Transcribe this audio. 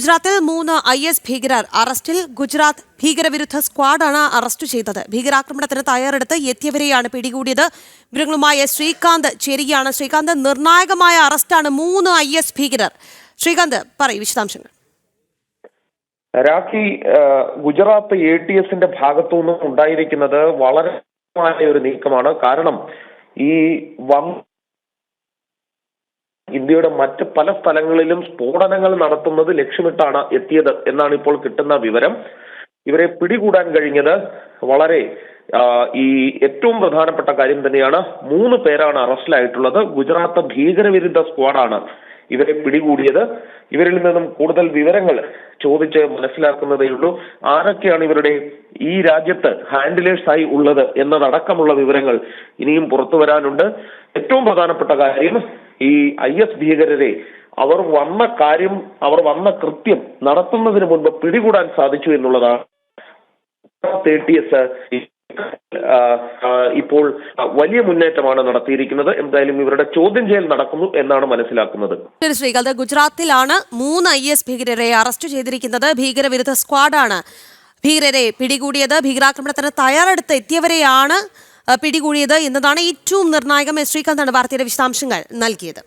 ഗുജറാത്തിൽ മൂന്ന് I S ഭീകരർ അറസ്റ്റിൽ. ഗുജറാത്ത് ഭീകരവിരുദ്ധ സ്ക്വാഡാണ് അറസ്റ്റ് ചെയ്തത്. ഭീകരാക്രമണത്തിന് തയ്യാറെടുത്ത് എത്തിയവരെയാണ് പിടികൂടിയത്. വിവരങ്ങളുമായ ശ്രീകാന്ത് ചേരുകയാണ് ശ്രീകാന്ത് നിർണായകമായ അറസ്റ്റാണ് മൂന്ന് ഐ എസ് ഭീകരർ. ശ്രീകാന്ത് പറയൂ വിശദാംശങ്ങൾ. രാഖി ഗുജറാത്ത് എ ടി എസിന്റെ ഭാഗത്തു നിന്നും ഉണ്ടായിരിക്കുന്നത് വളരെ ഒരു നീക്കമാണ്. കാരണം ഈ വം ഇന്ത്യയുടെ മറ്റ് പല സ്ഥലങ്ങളിലും സ്ഫോടനങ്ങൾ നടത്തുന്നത് ലക്ഷ്യമിട്ടാണ് എത്തിയത് എന്നാണ് ഇപ്പോൾ കിട്ടുന്ന വിവരം. ഇവരെ പിടികൂടാൻ കഴിഞ്ഞത് വളരെ ഈ ഏറ്റവും പ്രധാനപ്പെട്ട കാര്യം തന്നെയാണ്. മൂന്ന് പേരാണ് അറസ്റ്റിലായിട്ടുള്ളത്. ഗുജറാത്ത് ഭീകരവിരുദ്ധ സ്ക്വാഡാണ് ഇവരെ പിടികൂടിയത്. ഇവരിൽ നിന്നും കൂടുതൽ വിവരങ്ങൾ ചോദിച്ച് മനസ്സിലാക്കുന്നതേയുള്ളൂ ആരൊക്കെയാണ് ഇവരുടെ ഈ രാജ്യത്ത് ഹാൻഡിലേഴ്സ് ആയി ഉള്ളത് എന്നതടക്കമുള്ള വിവരങ്ങൾ ഇനിയും പുറത്തു വരാനുണ്ട്. ഏറ്റവും പ്രധാനപ്പെട്ട കാര്യം ഈ ഐ എസ് ഭീകരരെ അവർ വന്ന കാര്യം അവർ വന്ന കൃത്യം നടത്തുന്നതിന് മുൻപ് പിടികൂടാൻ സാധിച്ചു എന്നുള്ളതാണ്. തേർട്ടി എസ് ഇപ്പോൾ വലിയ മുന്നേറ്റമാണ് നടത്തിയിരിക്കുന്നത്. എന്തായാലും ഇവരുടെ ചോദ്യം ചെയ്യൽ നടക്കുന്നു എന്നാണ് മനസ്സിലാക്കുന്നത്. ശരി ശ്രീകാന്ത് ഗുജറാത്തിലാണ് മൂന്ന് ഐ എസ് ഭീകരരെ അറസ്റ്റ് ചെയ്തിരിക്കുന്നത്. ഭീകരവിരുദ്ധ സ്ക്വാഡാണ് ഭീകരരെ പിടികൂടിയത്. ഭീകരാക്രമണത്തിന് തയ്യാറെടുത്ത് എത്തിയവരെയാണ് പിടികൂടിയത് എന്നതാണ് ഏറ്റവും നിർണായകം ശ്രീകാന്താണ് വാർത്തയുടെ വിശദാംശങ്ങൾ നൽകിയത്.